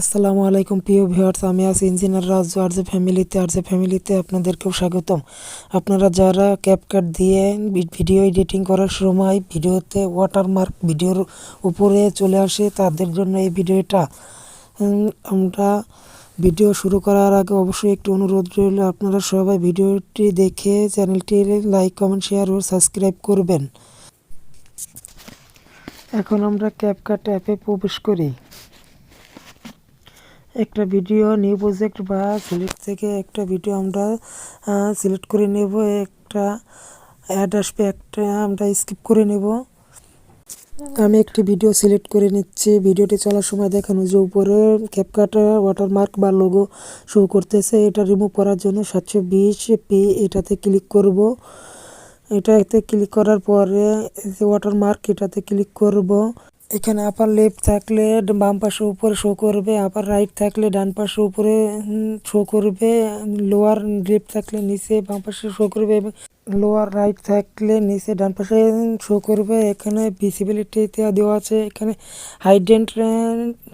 আসসালামু আলাইকুম প্রিয় ভিউয়ার্স, আমি আছি ইঞ্জিনিয়ার রাজু আর যে ফ্যামিলিতে। আর যে ফ্যামিলিতে আপনাদেরকেও স্বাগতম। আপনারা যারা ক্যাপকাট দিয়ে ভিডিও এডিটিং করার সময় ভিডিওতে ওয়াটারমার্ক ভিডিওর উপরে চলে আসে, তাদের জন্য এই ভিডিওটা। আমরা ভিডিও শুরু করার আগে অবশ্যই একটু অনুরোধ রইল, আপনারা সবাই ভিডিওটি দেখে চ্যানেলটি লাইক, কমেন্ট, শেয়ার ও সাবস্ক্রাইব করবেন। এখন আমরা ক্যাপকাট অ্যাপে প্রবেশ করি। একটা ভিডিও নিউ প্রজেক্ট বা সিলেক্ট থেকে একটা ভিডিও আমরা সিলেক্ট করে নেব, একটা অ্যাড আসবে, একটা আমরা স্কিপ করে নেব। আমি একটি ভিডিও সিলেক্ট করে নিচ্ছি ভিডিওটি চলার সময় দেখানো যে উপরে ক্যাপকাট ওয়াটারমার্ক বা লোগো শো করতেছে, এটা রিমুভ করার জন্য সাতশো বিশ পি এটাতে ক্লিক করব। এটাতে ক্লিক করার পরে ওয়াটারমার্ক এটাতে ক্লিক করব। এখানে আপার লেফট থাকলে বাম পাশে উপরে শো করবে আপার রাইট থাকলে ডান পাশে উপরে শো করবে লোয়ার লেফট থাকলে নিচে বাম পাশে শো করবে এবং লোয়ার রাইট থাকলে নিচে ডান পাশে শো করবে। এখানে ভিসিবিলিটি দেওয়া আছে। এখানে হাইডেন্ট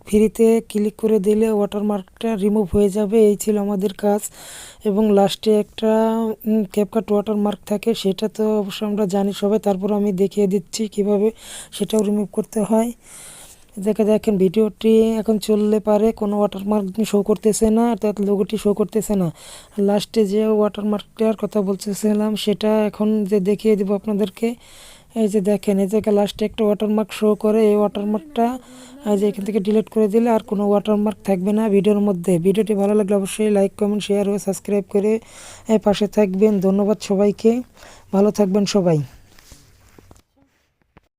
ফ্রিতে ক্লিক করে দিলে ওয়াটারমার্কটা রিমুভ হয়ে যাবে। এই ছিল আমাদের কাজ। এবং লাস্টে একটা ক্যাপকাট ওয়াটারমার্ক থাকে, সেটা তো অবশ্য আমরা জানি সবাই। তারপর আমি দেখিয়ে দিচ্ছি কীভাবে সেটাও রিমুভ করতে হয়। দেখে দেখেন, ভিডিওটি এখন চললে পারে, কোনো ওয়াটারমার্ক শো করতেছে না, অর্থাৎ লোগোটি শো করতেছে না। লাস্টে যে ওয়াটারমার্কটার কথা বলতেছিলাম, সেটা এখন যে দেখিয়ে দেবো আপনাদেরকে। এই যে দেখেন, এই জায়গায় লাস্টে একটা ওয়াটারমার্ক শো করে, এই ওয়াটারমার্কটা এই যে এখান থেকে ডিলিট করে দিলে আর কোনো ওয়াটারমার্ক থাকবে না ভিডিওর মধ্যে। ভিডিওটি ভালো লাগলে অবশ্যই লাইক কমেন্ট শেয়ার ও সাবস্ক্রাইব করে পাশে থাকবেন। ধন্যবাদ সবাইকে। ভালো থাকবেন সবাই।